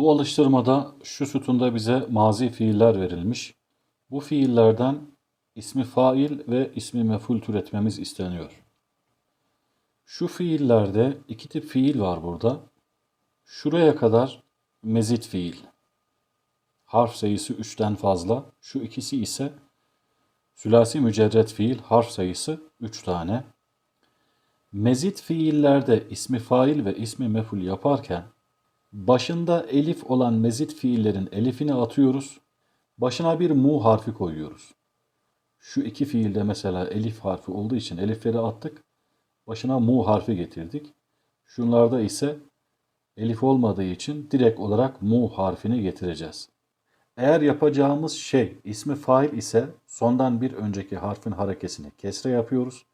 Bu alıştırmada şu sütunda bize mazi fiiller verilmiş. Bu fiillerden ismi fail ve ismi meful türetmemiz isteniyor. Şu fiillerde iki tip fiil var burada. Şuraya kadar mezit fiil. Harf sayısı 3'ten fazla. Şu ikisi ise sülasi mücerret fiil harf sayısı 3 tane. Mezit fiillerde ismi fail ve ismi meful yaparken başında elif olan mezit fiillerin elifini atıyoruz. Başına bir mu harfi koyuyoruz. Şu iki fiilde mesela elif harfi olduğu için elifleri attık. Başına mu harfi getirdik. Şunlarda ise elif olmadığı için direkt olarak mu harfini getireceğiz. Eğer yapacağımız şey ismi fail ise sondan bir önceki harfin harekesini kesre yapıyoruz.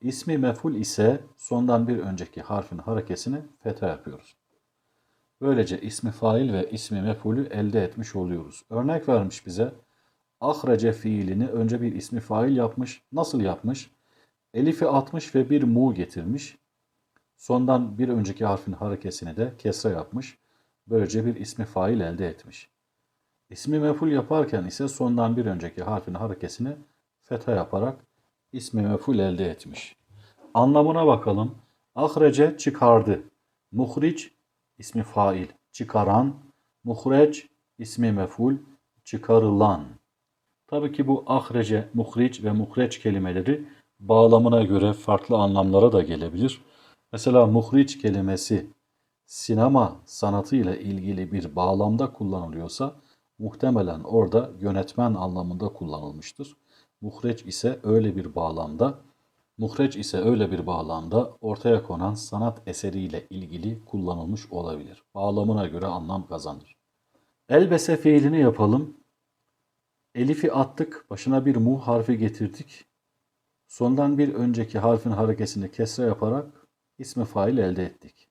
İsmi meful ise sondan bir önceki harfin harekesini fetha yapıyoruz. Böylece ismi fail ve ismi mefulü elde etmiş oluyoruz. Örnek vermiş bize. Ahrece fiilini önce bir ismi fail yapmış. Nasıl yapmış? Elifi atmış ve bir mu getirmiş. Sondan bir önceki harfin harekesini de kesre yapmış. Böylece bir ismi fail elde etmiş. İsmi meful yaparken ise sondan bir önceki harfin harekesini fetha yaparak ismi meful elde etmiş. Anlamına bakalım. Ahrece çıkardı. Muhric ismi fail. Çıkaran. Muhreç ismi meful. Çıkarılan. Tabii ki bu ahrece, muhric ve muhreç kelimeleri bağlamına göre farklı anlamlara da gelebilir. Mesela muhric kelimesi sinema sanatı ile ilgili bir bağlamda kullanılıyorsa muhtemelen orada yönetmen anlamında kullanılmıştır. Muhreç ise öyle bir bağlamda, muhreç ise öyle bir bağlamda ortaya konan sanat eseriyle ilgili kullanılmış olabilir. Bağlamına göre anlam kazanır. Elbese fiilini yapalım. Elifi attık, başına bir mu harfi getirdik. Sondan bir önceki harfin harekesini kesre yaparak ismi fail elde ettik.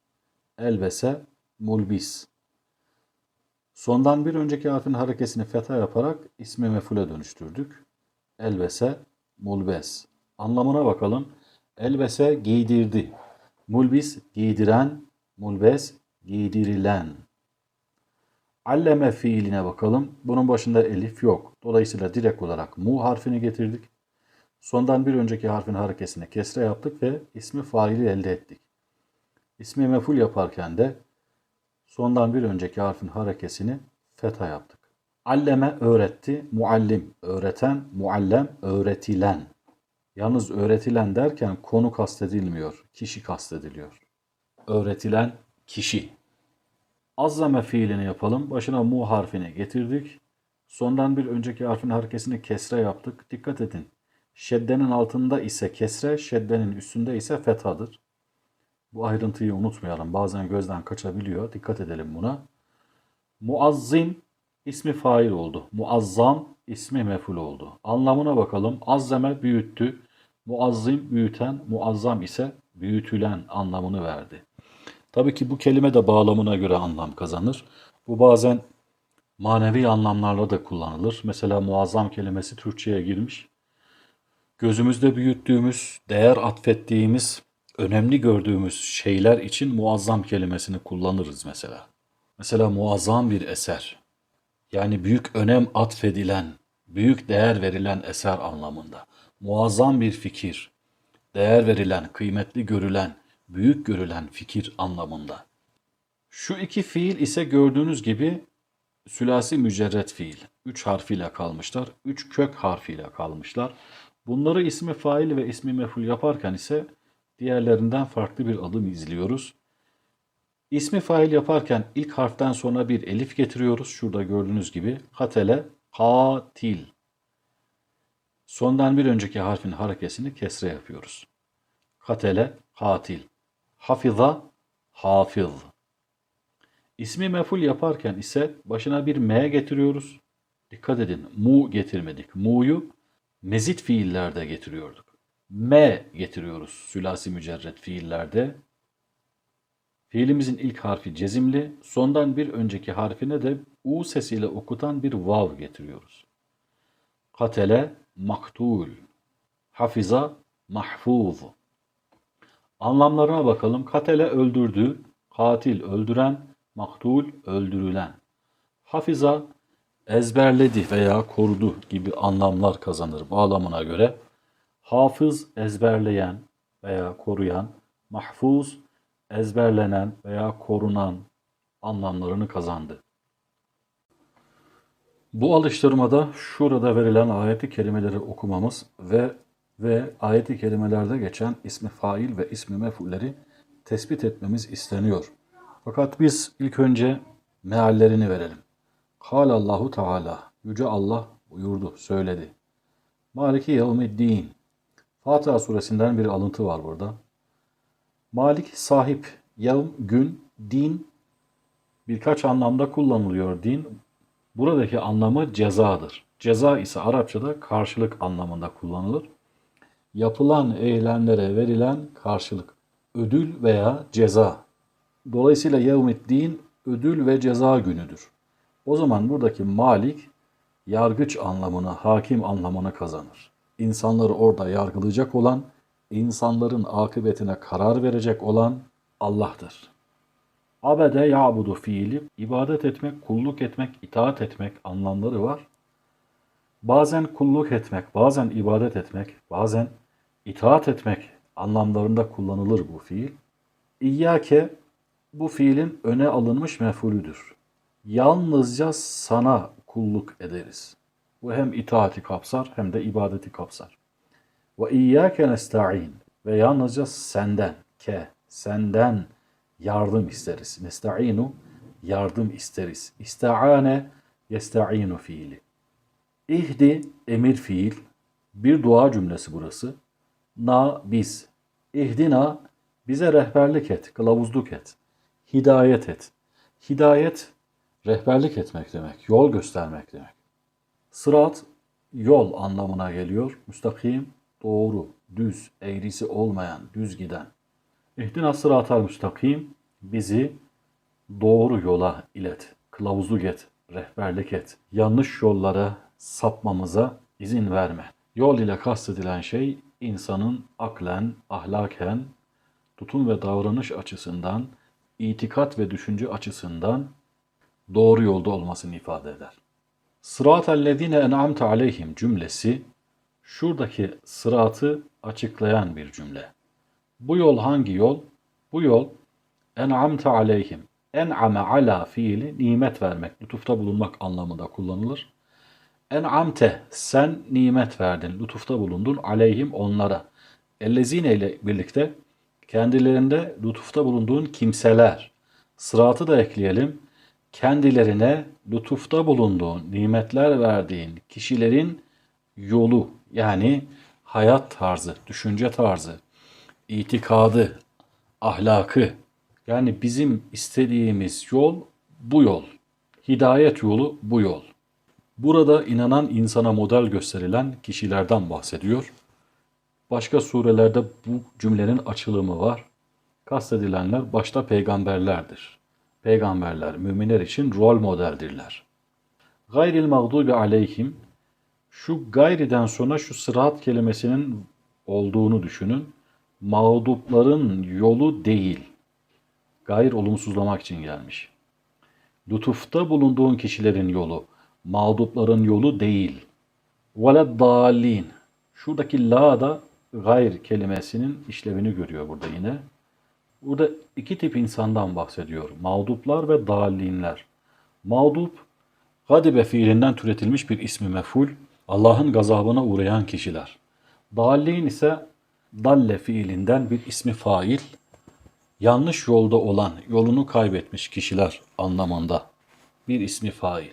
Elbese, mulbis. Sondan bir önceki harfin harekesini fetha yaparak ismi mefule dönüştürdük. Elbese, mulbes. Anlamına bakalım. Elbese giydirdi. Mulbis giydiren, mulbes giydirilen. Alleme fiiline bakalım. Bunun başında elif yok. Dolayısıyla direkt olarak mu harfini getirdik. Sondan bir önceki harfin harekesine kesre yaptık ve ismi faili elde ettik. İsmi meful yaparken de sondan bir önceki harfin harekesini fetha yaptık. Alleme öğretti, muallim öğreten, muallem öğretilen. Yalnız öğretilen derken konu kastedilmiyor, kişi kastediliyor. Öğretilen kişi. Azzame fiilini yapalım. Başına mu harfini getirdik. Sondan bir önceki harfin harekesini kesre yaptık. Dikkat edin. Şeddenin altında ise kesre, şeddenin üstünde ise fethadır. Bu ayrıntıyı unutmayalım. Bazen gözden kaçabiliyor. Dikkat edelim buna. Muazzim ismi fail oldu. Muazzam ismi meful oldu. Anlamına bakalım. Azzeme büyüttü. Muazzim büyüten, muazzam ise büyütülen anlamını verdi. Tabii ki bu kelime de bağlamına göre anlam kazanır. Bu bazen manevi anlamlarla da kullanılır. Mesela muazzam kelimesi Türkçe'ye girmiş. Gözümüzde büyüttüğümüz, değer atfettiğimiz, önemli gördüğümüz şeyler için muazzam kelimesini kullanırız mesela. Mesela muazzam bir eser. Yani büyük önem atfedilen, büyük değer verilen eser anlamında. Muazzam bir fikir, değer verilen, kıymetli görülen, büyük görülen fikir anlamında. Şu iki fiil ise gördüğünüz gibi sülasi mücerret fiil. Üç harfiyle kalmışlar. Üç kök harfiyle kalmışlar. Bunları ismi fail ve ismi meful yaparken ise diğerlerinden farklı bir adım izliyoruz. İsmi fail yaparken ilk harften sonra bir elif getiriyoruz. Şurada gördüğünüz gibi katele, katil. Sondan bir önceki harfin harekesini kesre yapıyoruz. Katele, katil. Hafiza, hafız. İsmi meful yaparken ise başına bir m getiriyoruz. Dikkat edin, mu getirmedik. Mu'yu mezit fiillerde getiriyorduk. M getiriyoruz sülasi mücerret fiillerde. Fiilimizin ilk harfi cezimli, sondan bir önceki harfine de U sesiyle okutan bir vav getiriyoruz. Katele, maktul. Hafiza, mahfuz. Anlamlarına bakalım. Katele öldürdü, katil öldüren, maktul, öldürülen. Hafiza, ezberledi veya korudu gibi anlamlar kazanır bağlamına göre. Hafız, ezberleyen veya koruyan. Mahfuz, ezberlenen veya korunan anlamlarını kazandı. Bu alıştırmada şurada verilen ayeti kelimeleri okumamız ve ve ayeti kelimelerde geçen ismi fail ve ismi mefulleri tespit etmemiz isteniyor. Fakat biz ilk önce meallerini verelim. Allahu Teala, Yüce Allah buyurdu, söyledi. Maliki yevmiddin. Fatiha suresinden bir alıntı var burada. Malik sahip, yevm gün, din birkaç anlamda kullanılıyor din. Buradaki anlamı cezadır. Ceza ise Arapçada karşılık anlamında kullanılır. Yapılan eylemlere verilen karşılık, ödül veya ceza. Dolayısıyla yevmiddin ödül ve ceza günüdür. O zaman buradaki malik yargıç anlamını, hakim anlamını kazanır. İnsanları orada yargılayacak olan, insanların akıbetine karar verecek olan Allah'tır. Abede ya'budu fiili, ibadet etmek, kulluk etmek, itaat etmek anlamları var. Bazen kulluk etmek, bazen ibadet etmek, bazen itaat etmek anlamlarında kullanılır bu fiil. İyyake bu fiilin öne alınmış mefulüdür. Yalnızca sana kulluk ederiz. Bu hem itaati kapsar hem de ibadeti kapsar. Ve iyyâke nesta'in ve yalnızca senden ke senden yardım isteriz. Nesta'inu yardım isteriz. İsta'ane yesta'inu fiili. İhdi emir fiil. Bir dua cümlesi burası. Na biz. İhdina bize rehberlik et, kılavuzluk et. Hidayet et. Hidayet rehberlik etmek demek, yol göstermek demek. Sırat yol anlamına geliyor. Müstakim doğru, düz, eğrisi olmayan, düz giden. İhdina sıratal müstakim bizi doğru yola ilet, kılavuzluk et, rehberlik et. Yanlış yollara sapmamıza izin verme. Yol ile kastedilen şey insanın aklen, ahlaken, tutum ve davranış açısından, itikat ve düşünce açısından doğru yolda olmasını ifade eder. Sırat-ellezine en'amte aleyhim cümlesi şuradaki sıratı açıklayan bir cümle. Bu yol hangi yol? Bu yol en'amte aleyhim. En'ame ala fiili nimet vermek, lütufta bulunmak anlamında kullanılır. En'amte sen nimet verdin, lütufta bulundun aleyhim onlara. Ellezine ile birlikte kendilerinde lütufta bulunduğun kimseler. Sıratı da ekleyelim. Kendilerine lütufta bulunduğun, nimetler verdiğin kişilerin yolu yani hayat tarzı, düşünce tarzı, itikadı, ahlakı yani bizim istediğimiz yol bu yol. Hidayet yolu bu yol. Burada inanan insana model gösterilen kişilerden bahsediyor. Başka surelerde bu cümlenin açılımı var. Kastedilenler başta peygamberlerdir. Peygamberler müminler için rol modeldirler. Gayril mağdubi aleyhim şu gayriden sonra şu sırat kelimesinin olduğunu düşünün. Mağdupların yolu değil. Gayr olumsuzlamak için gelmiş. Lütufta bulunduğun kişilerin yolu, mağdupların yolu değil. Dalin. Şuradaki la da gayr kelimesinin işlevini görüyor burada yine. Burada iki tip insandan bahsediyor. Mağduplar ve dallinler. Mağdup, gadibe fiilinden türetilmiş bir ismi meful. Allah'ın gazabına uğrayan kişiler. Dallin ise dalle fiilinden bir ismi fail. Yanlış yolda olan, yolunu kaybetmiş kişiler anlamında bir ismi fail.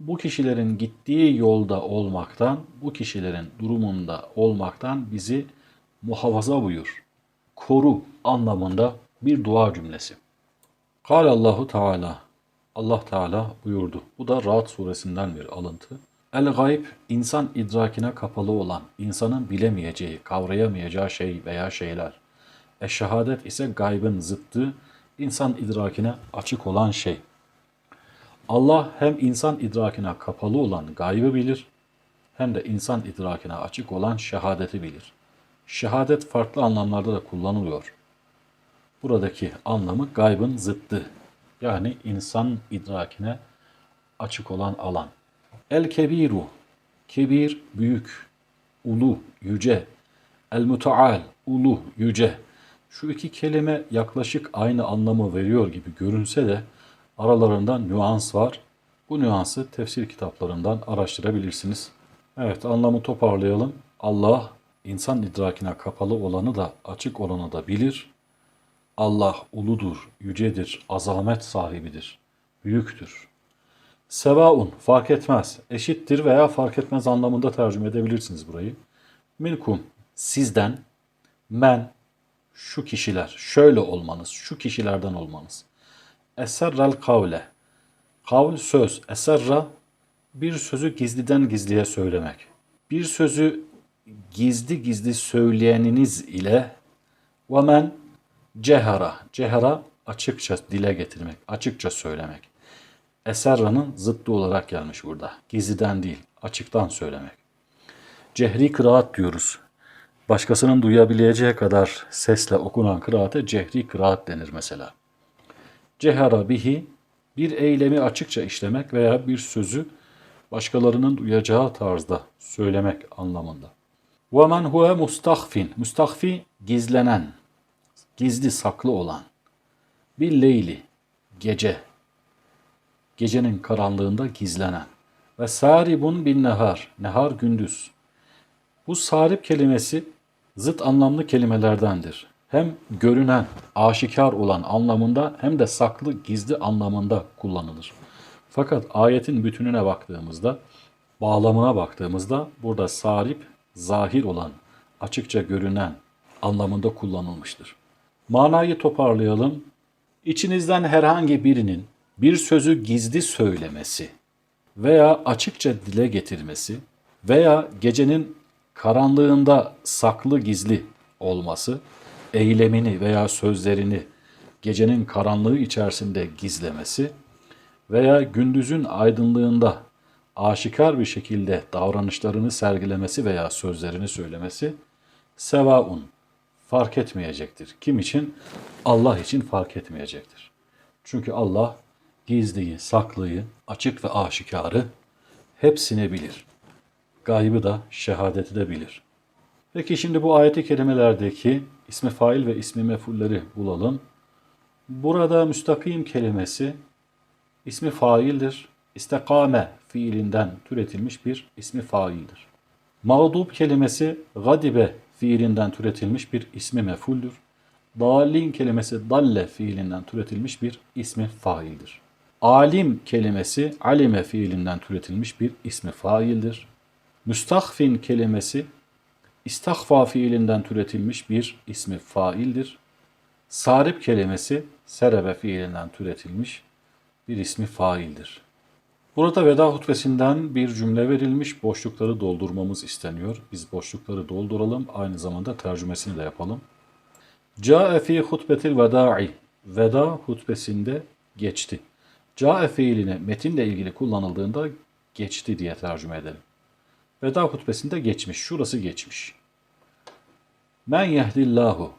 Bu kişilerin gittiği yolda olmaktan, bu kişilerin durumunda olmaktan bizi muhafaza buyur, koru anlamında bir dua cümlesi. Kal Allahu Teala. Allah Teala buyurdu. Bu da Ra'd suresinden bir alıntı. El gayb insan idrakine kapalı olan, insanın bilemeyeceği, kavrayamayacağı şey veya şeyler. E şehadet ise gaybın zıttı, insan idrakine açık olan şey. Allah hem insan idrakine kapalı olan gaybı bilir, hem de insan idrakine açık olan şehadeti bilir. Şehadet farklı anlamlarda da kullanılıyor. Buradaki anlamı gaybın zıttı. Yani insan idrakine açık olan alan. El kebiru, kebir büyük, ulu, yüce. El muteal, ulu, yüce. Şu iki kelime yaklaşık aynı anlamı veriyor gibi görünse de aralarında nüans var. Bu nüansı tefsir kitaplarından araştırabilirsiniz. Evet anlamı toparlayalım. Allah insan idrakine kapalı olanı da açık olanı da bilir. Allah uludur, yücedir, azamet sahibidir, büyüktür. Sevaun fark etmez, eşittir veya fark etmez anlamında tercüme edebilirsiniz burayı. Minkum sizden, men şu kişiler, şöyle olmanız, şu kişilerden olmanız. Eserrel kavle. Kavl söz, eserra bir sözü gizliden gizliye söylemek. Bir sözü gizli gizli söyleyeniniz ile ve men cehara. Cehara açıkça dile getirmek, açıkça söylemek. Eserra'nın zıttı olarak gelmiş burada. Gizliden değil, açıktan söylemek. Cehri kıraat diyoruz. Başkasının duyabileceği kadar sesle okunan kıraate cehri kıraat denir mesela. Cehara bihi bir eylemi açıkça işlemek veya bir sözü başkalarının duyacağı tarzda söylemek anlamında. وَمَنْ هُوَ mustahfin. Mustahfi gizlenen, gizli saklı olan. Bir leyli, gece, gecenin karanlığında gizlenen. Ve saribun bin nehar, nehar gündüz. Bu sarip kelimesi zıt anlamlı kelimelerdendir. Hem görünen, aşikar olan anlamında hem de saklı, gizli anlamında kullanılır. Fakat ayetin bütününe baktığımızda, bağlamına baktığımızda burada sarip, zahir olan, açıkça görünen anlamında kullanılmıştır. Manayı toparlayalım. İçinizden herhangi birinin bir sözü gizli söylemesi veya açıkça dile getirmesi veya gecenin karanlığında saklı gizli olması, eylemini veya sözlerini gecenin karanlığı içerisinde gizlemesi veya gündüzün aydınlığında aşikar bir şekilde davranışlarını sergilemesi veya sözlerini söylemesi sevaun fark etmeyecektir. Kim için? Allah için fark etmeyecektir. Çünkü Allah gizliyi, saklıyı, açık ve aşikarı hepsini bilir. Gaybı da, şehadeti de bilir. Peki şimdi bu ayeti kelimelerdeki ismi fail ve ismi mefulleri bulalım. Burada müstakim kelimesi ismi faildir. İstekame fiilinden türetilmiş bir ismi faildir. Mağdub kelimesi gadibe fiilinden türetilmiş bir ismi mefuldür. Dalin kelimesi dalle fiilinden türetilmiş bir ismi faildir. Alim kelimesi alime fiilinden türetilmiş bir ismi faildir. Müstahfin kelimesi istahfa fiilinden türetilmiş bir ismi faildir. Sarip kelimesi serebe fiilinden türetilmiş bir ismi faildir. Burada veda hutbesinden bir cümle verilmiş, boşlukları doldurmamız isteniyor. Biz boşlukları dolduralım, aynı zamanda tercümesini de yapalım. Câe fî hutbetil vedâ'i. Veda hutbesinde geçti. Câe fiiline metinle ilgili kullanıldığında geçti diye tercüme edelim. Veda hutbesinde geçmiş. Şurası geçmiş. Men yehdillahu.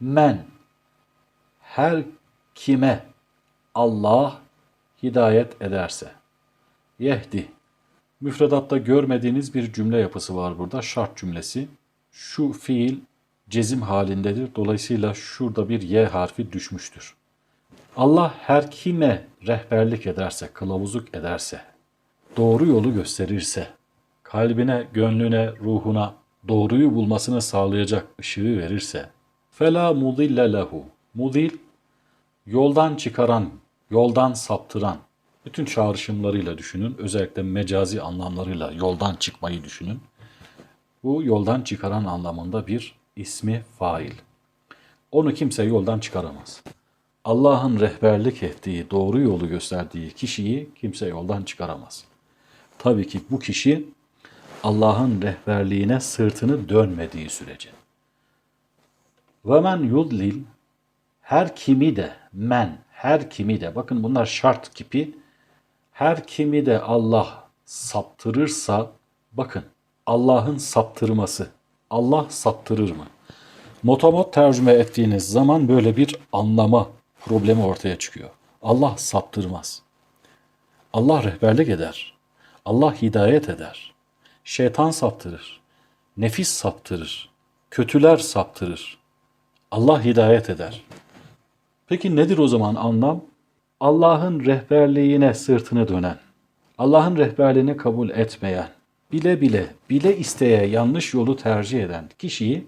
Men. Her kime Allah hidayet ederse. Yehdi. Müfredatta görmediğiniz bir cümle yapısı var burada. Şart cümlesi. Şu fiil cezim halindedir. Dolayısıyla şurada bir Y harfi düşmüştür. Allah her kime rehberlik ederse, kılavuzluk ederse, doğru yolu gösterirse, kalbine, gönlüne, ruhuna doğruyu bulmasını sağlayacak ışığı verirse, fela mudille lehu. Mudil, yoldan çıkaran, yoldan saptıran, bütün çağrışımlarıyla düşünün. Özellikle mecazi anlamlarıyla yoldan çıkmayı düşünün. Bu yoldan çıkaran anlamında bir ismi fail. Onu kimse yoldan çıkaramaz. Allah'ın rehberlik ettiği, doğru yolu gösterdiği kişiyi kimse yoldan çıkaramaz. Tabii ki bu kişi Allah'ın rehberliğine sırtını dönmediği sürece. Ve men yudlil her kimi de men her kimi de bakın bunlar şart kipi her kimi de Allah saptırırsa bakın Allah'ın saptırması Allah saptırır mı? Motomot tercüme ettiğiniz zaman böyle bir anlama problemi ortaya çıkıyor. Allah saptırmaz. Allah rehberlik eder. Allah hidayet eder. Şeytan saptırır. Nefis saptırır. Kötüler saptırır. Allah hidayet eder. Peki nedir o zaman anlam? Allah'ın rehberliğine sırtını dönen, Allah'ın rehberliğini kabul etmeyen, bile bile, bile isteye yanlış yolu tercih eden kişiyi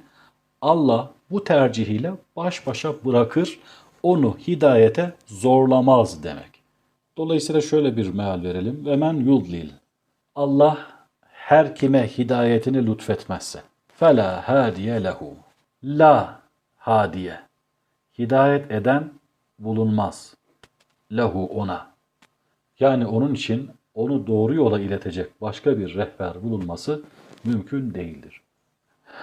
Allah bu tercihiyle baş başa bırakır, onu hidayete zorlamaz demek. Dolayısıyla şöyle bir meal verelim. Ve men yudlil. Allah her kime hidayetini lütfetmezse. Fela hadiye lehu. La hadiye. Hidayet eden bulunmaz. Lehu ona. Yani onun için onu doğru yola iletecek başka bir rehber bulunması mümkün değildir.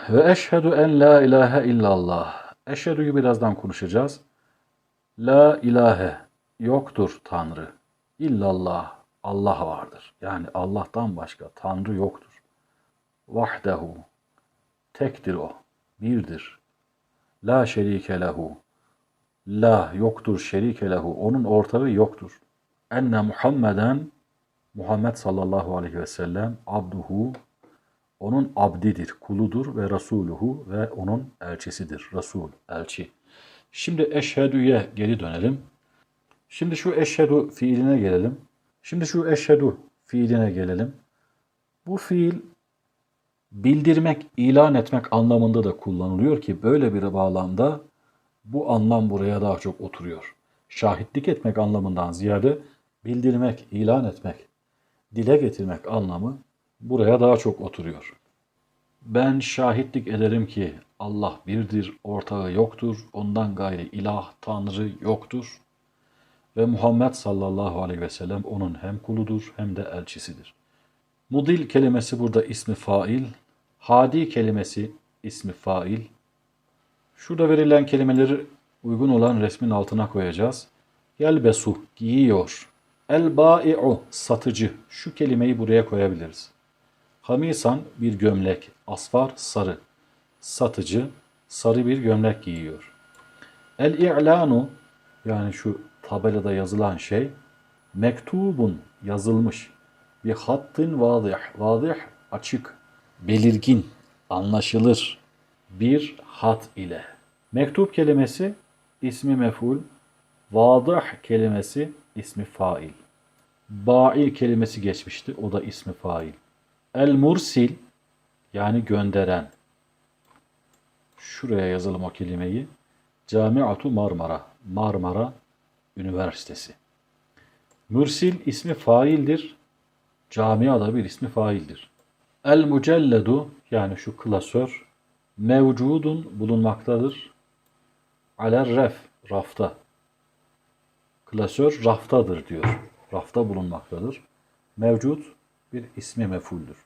Ve eşhedü en la ilahe illallah. Eşhedü'yü birazdan konuşacağız. La ilahe yoktur Tanrı. İllallah Allah vardır. Yani Allah'tan başka Tanrı yoktur. Vahdehu tektir o. Birdir. La şerike lehu. La yoktur şerike lehu. Onun ortağı yoktur. Enne Muhammeden Muhammed sallallahu aleyhi ve sellem abduhu onun abdidir, kuludur ve rasuluhu ve onun elçisidir. Resul, elçi. Şimdi eşhedüye geri dönelim. Şimdi şu eşhedü fiiline gelelim. Şimdi şu eşhedü fiiline gelelim. Bu fiil bildirmek, ilan etmek anlamında da kullanılıyor ki böyle bir bağlamda bu anlam buraya daha çok oturuyor. Şahitlik etmek anlamından ziyade bildirmek, ilan etmek, dile getirmek anlamı buraya daha çok oturuyor. Ben şahitlik ederim ki Allah birdir, ortağı yoktur, ondan gayri ilah, tanrı yoktur ve Muhammed sallallahu aleyhi ve sellem onun hem kuludur hem de elçisidir. Mudil kelimesi burada ismi fail, hadi kelimesi ismi fail. Şurada verilen kelimeleri uygun olan resmin altına koyacağız. Yelbesu, giyiyor. El-bâi'u, satıcı. Şu kelimeyi buraya koyabiliriz. Hamisan, bir gömlek. Asfar, sarı. Satıcı, sarı bir gömlek giyiyor. El-i'lanu, yani şu tabelada yazılan şey, mektubun, yazılmış. Bir hattin vadih, vadih, açık, belirgin, anlaşılır bir hat ile. Mektup kelimesi ismi meful, vadah kelimesi ismi fail. Ba'i kelimesi geçmişti, o da ismi fail. El mursil yani gönderen. Şuraya yazalım o kelimeyi. Camiatu Marmara, Marmara Üniversitesi. Mürsil ismi faildir. Camia da bir ismi faildir. El mucelledu yani şu klasör mevcudun bulunmaktadır. Aler ref rafta. Klasör raftadır diyor. Rafta bulunmaktadır. Mevcut bir ismi mefuldür.